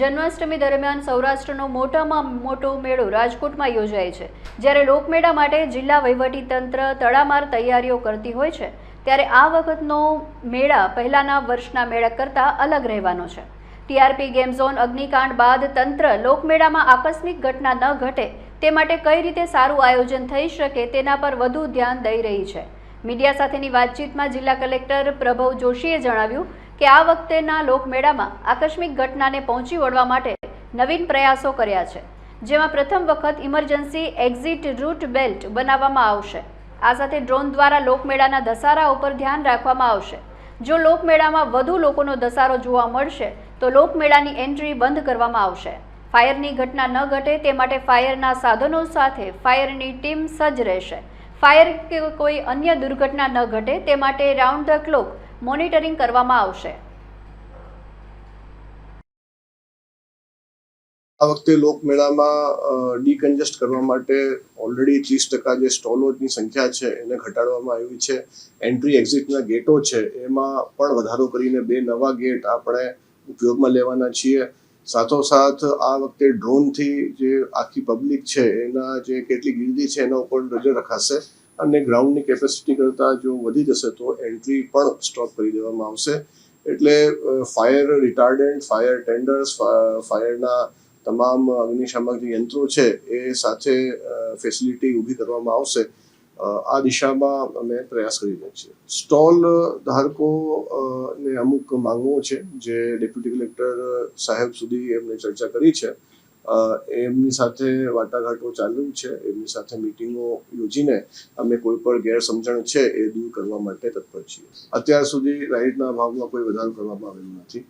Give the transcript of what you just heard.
જન્માષ્ટમી દરમિયાન સૌરાષ્ટ્રનો મોટામાં મોટો મેળો રાજકોટમાં યોજાય છે. જ્યારે લોકમેળા માટે જિલ્લા વહીવટીતંત્ર તડામાર તૈયારીઓ કરતી હોય છે, ત્યારે આ વખતનો મેળા પહેલાના વર્ષના મેળા કરતાં અલગ રહેવાનો છે. ટીઆરપી ગેમ ઝોન અગ્નિકાંડ બાદ તંત્ર લોકમેળામાં આકસ્મિક ઘટના ન ઘટે તે માટે કઈ રીતે સારું આયોજન થઈ શકે તેના પર વધુ ધ્યાન દઈ રહી છે. મીડિયા સાથેની વાતચીતમાં જિલ્લા કલેક્ટર પ્રભવ જોશીએ જણાવ્યું કે આ વખતેના લોકમેળામાં આકસ્મિક ઘટનાને પહોંચી વળવા માટે નવીન પ્રયાસો કર્યા છે, જેમાં પ્રથમ વખત ઇમરજન્સી એક્ઝિટ રૂટ બેલ્ટ બનાવવામાં આવશે. આ સાથે ડ્રોન દ્વારા લોકમેળાના ધસારા ઉપર ધ્યાન રાખવામાં આવશે. જો લોકમેળામાં વધુ લોકોનો ધસારો જોવા મળશે, તો લોકમેળાની એન્ટ્રી બંધ કરવામાં આવશે. ફાયરની ઘટના ન ઘટે તે માટે ફાયરના સાધનો સાથે ફાયરની ટીમ સજ્જ રહેશે. ફાયર કે કોઈ અન્ય દુર્ઘટના ન ઘટે તે માટે રાઉન્ડ ધ ક્લોક મોનિટરિંગ કરવામાં આવશે. આ વખતે લોકમેળામાં ડીકન્જેસ્ટ કરવા માટે ઓલરેડી ત્રીસ ટકા જે સ્ટોલોની સંખ્યા છે, એને ઘટાડવામાં આવી છે. એન્ટ્રી એક્ઝિટના ગેટો છે, એમાં પણ વધારો કરીને બે નવા ગેટ આપણે ઉપયોગમાં લેવાના છીએ. સાથોસાથ, આ વખતે ડ્રોનથી જે આખી પબ્લિક છે, એના જે કેટલી ગીર્દી છે, એના ઉપર નજર રખાશે. અને ગ્રાઉન્ડની કેપેસિટી કરતાં જો વધી જશે તો એન્ટ્રી પણ સ્ટોપ કરી દેવામાં આવશે. એટલે ફાયર રિટાર્ડન્ટ ફાયર ટેન્ડર્સ ફાયરના તમામ અગ્નિશામક જે યંત્રો છે એ સાથે ફેસિલિટી ઊભી કરવામાં આવશે. આ દિશામાં અમે પ્રયાસ કરી રહ્યા છીએ. સ્ટોલ ધારકો ને અમુક માંગો છે, જે ડેપ્યુટી કલેક્ટર સાહેબ સુધી એમને ચર્ચા કરી છે. એમની સાથે વાટાઘાટો ચાલુ છે, એમની સાથે મિટિંગો યોજીને અમે કોઈ પણ ગેરસમજણ છે એ દૂર કરવા માટે તત્પર છીએ. અત્યાર સુધી રાઈટના ભાવમાં કોઈ વધારો કરવામાં આવેલો નથી.